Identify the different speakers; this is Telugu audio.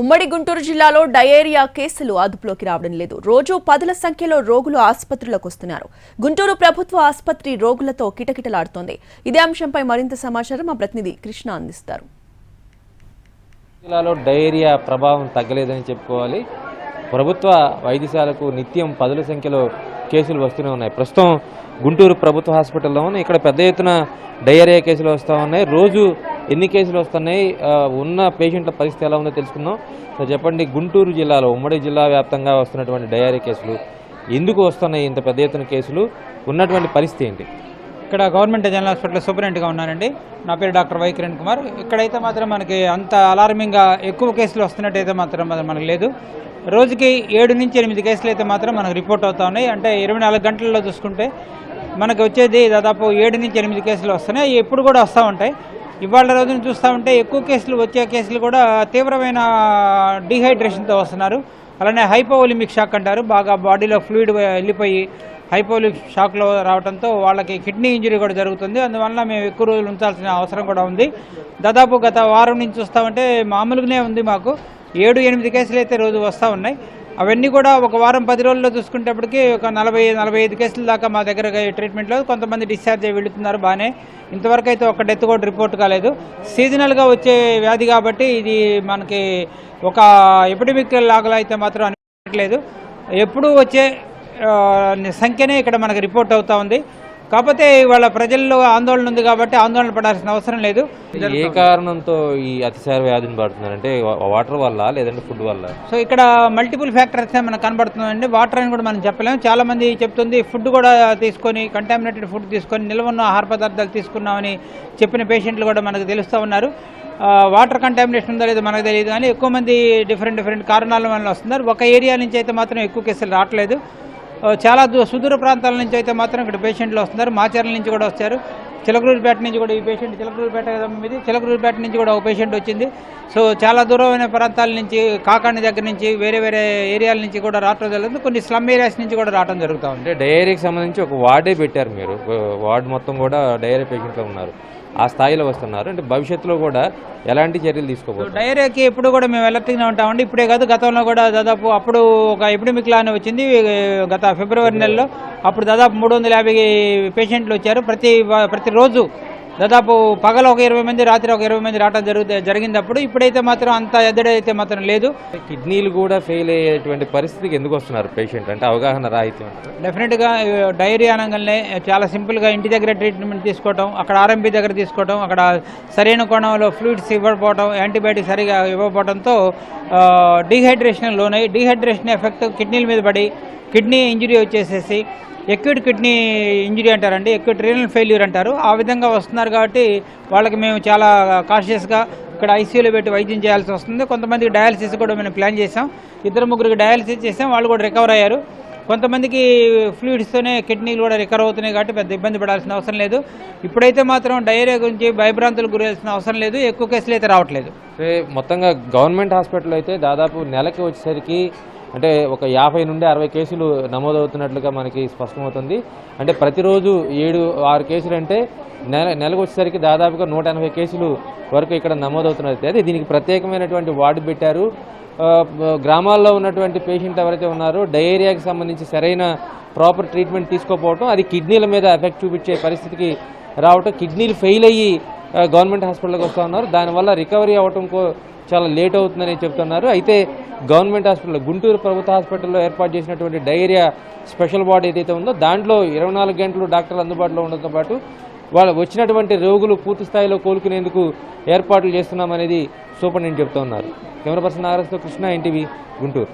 Speaker 1: ఉమ్మడి గుంటూరు జిల్లాలో డయేరియా కేసులు అదుపులోకి రావడం లేదు. రోజు పదుల సంఖ్యలో రోగులు ఆసుపత్రులకు వస్తున్నారు. గుంటూరు ప్రభుత్వ ఆసుపత్రి రోగులతో కిటకిటలాడుతోంది. ఇదే అంశంపై మరింత సమాచారం మా ప్రతినిధి కృష్ణ అందిస్తారు.
Speaker 2: జిల్లాలో డయేరియా ప్రభావం తగ్గలేదని చెప్పుకోవాలి. ప్రభుత్వ వైద్యశాలకు నిత్యం పదుల సంఖ్యలో కేసులు వస్తూనే ఉన్నాయి. ప్రస్తుతం గుంటూరు ప్రభుత్వ హాస్పిటల్లో ఇక్కడ పెద్ద ఎత్తున డయేరియా కేసులు వస్తూ ఉన్నాయి. రోజు ఎన్ని కేసులు వస్తున్నాయి? ఉన్న పేషెంట్ల పరిస్థితి ఎలా ఉందో తెలుసుకుందాం. సో చెప్పండి గుంటూరు జిల్లాలో ఉమ్మడి జిల్లా వ్యాప్తంగా వస్తున్నటువంటి డయారీ కేసులు ఎందుకు వస్తున్నాయి ఇంత పెద్ద ఎత్తున కేసులు? ఉన్నటువంటి పరిస్థితి ఏంటి?
Speaker 3: ఇక్కడ గవర్నమెంట్ జనరల్ హాస్పిటల్ సూపరింటెంట్గా ఉన్నానండి నా పేరు డాక్టర్ వై కిరణ్ కుమార్. ఇక్కడైతే మాత్రం మనకి అంత అలార్మింగ్గా ఎక్కువ కేసులు వస్తున్నట్టయితే మాత్రం మనకు లేదు. రోజుకి ఏడు నుంచి ఎనిమిది కేసులు అయితే మాత్రం మనకు రిపోర్ట్ అవుతా ఉన్నాయి. అంటే ఇరవై నాలుగు గంటల్లో చూసుకుంటే మనకు వచ్చేది దాదాపు ఏడు నుంచి ఎనిమిది కేసులు వస్తున్నాయి. ఎప్పుడు కూడా వస్తూ ఉంటాయి. ఇవాళ రోజున చూస్తూ ఉంటే ఎక్కువ కేసులు వచ్చే కేసులు కూడా తీవ్రమైన డీహైడ్రేషన్తో వస్తున్నారు. అలానే హైపోవలిమిక్ షాక్ అంటారు. బాగా బాడీలో ఫ్లూయిడ్ వెళ్ళిపోయి హైపోలిక్ షాక్లో రావడంతో వాళ్ళకి కిడ్నీ ఇంజరీ కూడా జరుగుతుంది. అందువల్ల మేము ఎక్కువ రోజులు ఉంచాల్సిన అవసరం కూడా ఉంది. దాదాపు గత వారం నుంచి చూస్తామంటే మామూలుగానే ఉంది మాకు. ఏడు ఎనిమిది కేసులు అయితే రోజు వస్తూ ఉన్నాయి. అవన్నీ కూడా ఒక వారం పది రోజుల్లో చూసుకునేటప్పటికి ఒక నలభై నలభై ఐదు కేసుల దాకా మా దగ్గర ట్రీట్మెంట్లో కొంతమంది డిశ్చార్జ్ అయ్యి వెళుతున్నారు బాగానే. ఇంతవరకు అయితే ఒక డెత్ కూడా రిపోర్ట్ కాలేదు. సీజనల్గా వచ్చే వ్యాధి కాబట్టి ఇది మనకి ఒక ఎపిడమిక్ లాగా అయితే మాత్రం అనిపించట్లేదు. ఎప్పుడు వచ్చే సంఖ్యనే ఇక్కడ మనకు రిపోర్ట్ అవుతూ ఉంది. కాకపోతే ఇవాళ ప్రజల్లో ఆందోళన ఉంది కాబట్టి ఆందోళన పడాల్సిన అవసరం లేదు.
Speaker 2: ఏ కారణంతో ఈ అతిసార వ్యాధిని పడుతున్నారు అంటే వాటర్ వల్ల లేదంటే ఫుడ్ వల్ల?
Speaker 3: సో ఇక్కడ మల్టిపుల్ ఫ్యాక్టర్స్ మనకు కనబడుతుందండి. వాటర్ అని కూడా మనం చెప్పలేము. చాలా మంది చెప్తుంది ఫుడ్ కూడా తీసుకొని కంటామినేటెడ్ ఫుడ్ తీసుకొని నిల్వ ఉన్న ఆహార పదార్థాలు తీసుకున్నామని చెప్పిన పేషెంట్లు కూడా మనకు తెలుస్తూ ఉన్నారు. వాటర్ కంటామినేషన్ ఉందో లేదో మనకు తెలియదు కానీ ఎక్కువ మంది డిఫరెంట్ డిఫరెంట్ కారణాల వల్ల వస్తున్నారు. ఒక ఏరియా నుంచి అయితే మాత్రం ఎక్కువ కేసులు రావట్లేదు. చాలా దూ సుదూర ప్రాంతాల నుంచి అయితే మాత్రం ఇక్కడ పేషెంట్లు వస్తున్నారు. మాచర్ల నుంచి కూడా వచ్చారు. చిలకలూరుపేట నుంచి కూడా ఈ పేషెంట్ చిలకలూరుపేట మీది ఇది చిలకలూరుపేట నుంచి కూడా ఒక పేషెంట్ వచ్చింది. సో చాలా దూరమైన ప్రాంతాల నుంచి కాకాని దగ్గర నుంచి వేరే వేరే ఏరియాల నుంచి కూడా రావడం జరుగుతుంది. కొన్ని స్లమ్ ఏరియాస్ నుంచి కూడా రావడం జరుగుతూ ఉంది.
Speaker 2: డైరీకి సంబంధించి ఒక వార్డే పెట్టారు మీరు. వార్డు మొత్తం కూడా డైరీ పేషెంట్లో ఉన్నారు. ఆ స్థాయిలో వస్తున్నారు. అంటే భవిష్యత్తులో కూడా ఎలాంటి చర్యలు తీసుకోబోతున్నారు?
Speaker 3: డయేరియాకి ఎప్పుడు కూడా మేము ఎలర్ట్గా ఉంటామండి. ఇప్పుడే కాదు గతంలో కూడా దాదాపు అప్పుడు ఒక ఎపిడమిక్ లానే వచ్చింది. గత ఫిబ్రవరి నెలలో అప్పుడు దాదాపు మూడు వందల యాభై పేషెంట్లు వచ్చారు. ప్రతి ప్రతిరోజు దాదాపు పగల ఒక ఇరవై మంది రాత్రి ఒక ఇరవై మంది రావడం జరుగుతుంది జరిగింది అప్పుడు ఇప్పుడైతే మాత్రం అంత ఎద్దడి అయితే మాత్రం లేదు.
Speaker 2: కిడ్నీలు కూడా ఫెయిల్ అయ్యేటువంటి పరిస్థితికి ఎందుకు వస్తున్నారు పేషెంట్ అంటే అవగాహన రాహిత్యం.
Speaker 3: డెఫినెట్గా డైరీ అనగానే చాలా సింపుల్గా ఇంటి దగ్గర ట్రీట్మెంట్ తీసుకోవటం అక్కడ ఆర్ఎంపీ దగ్గర తీసుకోవటం అక్కడ సరైన కోణంలో ఫ్లూయిడ్స్ ఇవ్వకపోవడం యాంటీబయాటిక్ సరిగా ఇవ్వకపోవడంతో డీహైడ్రేషన్ లోనై డీహైడ్రేషన్ ఎఫెక్ట్ కిడ్నీల మీద పడి కిడ్నీ ఇంజరీ వచ్చేసేసి ఎక్యూట్ కిడ్నీ ఇంజరీ అంటారండి ఎక్యూట్ రీనల్ ఫెయిల్యూర్ అంటారు. ఆ విధంగా వస్తున్నారు కాబట్టి వాళ్ళకి మేము చాలా కాన్షియస్గా ఇక్కడ ఐసీయూలో పెట్టి వైద్యం చేయాల్సి వస్తుంది. కొంతమందికి డయాలసిస్ కూడా మేము ప్లాన్ చేసాం ఇద్దరు ముగ్గురికి డయాలసిస్ చేసాం వాళ్ళు కూడా రికవర్ అయ్యారు. కొంతమందికి ఫ్లూయిడ్స్తోనే కిడ్నీలు కూడా రికవర్ అవుతున్నాయి కాబట్టి పెద్ద ఇబ్బంది పడాల్సిన అవసరం లేదు. ఇప్పుడైతే మాత్రం డయేరియా గురించి భయభ్రాంతులకు గురాల్సిన అవసరం లేదు. ఎక్కువ కేసులు అయితే రావట్లేదు.
Speaker 2: మొత్తంగా గవర్నమెంట్ హాస్పిటల్ అయితే దాదాపు నెలకి వచ్చేసరికి అంటే ఒక యాభై నుండి అరవై కేసులు నమోదవుతున్నట్లుగా మనకి స్పష్టమవుతుంది. అంటే ప్రతిరోజు ఏడు ఆరు కేసులు అంటే నెల నెలకు వచ్చేసరికి దాదాపుగా నూట ఎనభై కేసులు వరకు ఇక్కడ నమోదవుతున్నది. అదే దీనికి ప్రత్యేకమైనటువంటి వార్డు పెట్టారు. గ్రామాల్లో ఉన్నటువంటి పేషెంట్ ఎవరైతే ఉన్నారో డయేరియాకి సంబంధించి సరైన ప్రాపర్ ట్రీట్మెంట్ తీసుకోకపోవడం అది కిడ్నీల మీద ఎఫెక్ట్ చూపించే పరిస్థితికి రావటం కిడ్నీలు ఫెయిల్ అయ్యి గవర్నమెంట్ హాస్పిటల్కి వస్తూ ఉన్నారు. దానివల్ల రికవరీ అవ్వటం కో చాలా లేట్ అవుతుందని చెప్తున్నారు. అయితే గవర్నమెంట్ హాస్పిటల్ గుంటూరు ప్రభుత్వ హాస్పిటల్లో ఏర్పాటు చేసినటువంటి డైరియా స్పెషల్ వార్డ్ ఏదైతే ఉందో దాంట్లో ఇరవై నాలుగు గంటలు డాక్టర్లు అందుబాటులో ఉండడంతో పాటు వాళ్ళు వచ్చినటువంటి రోగులు పూర్తి స్థాయిలో కోలుకునేందుకు ఏర్పాట్లు చేస్తున్నామనేది సూపరింటెండెంట్ చెప్తా ఉన్నారు. కెమెరా పర్సన్ నాగరాజ్తో కృష్ణ ఎన్టీవీ గుంటూరు.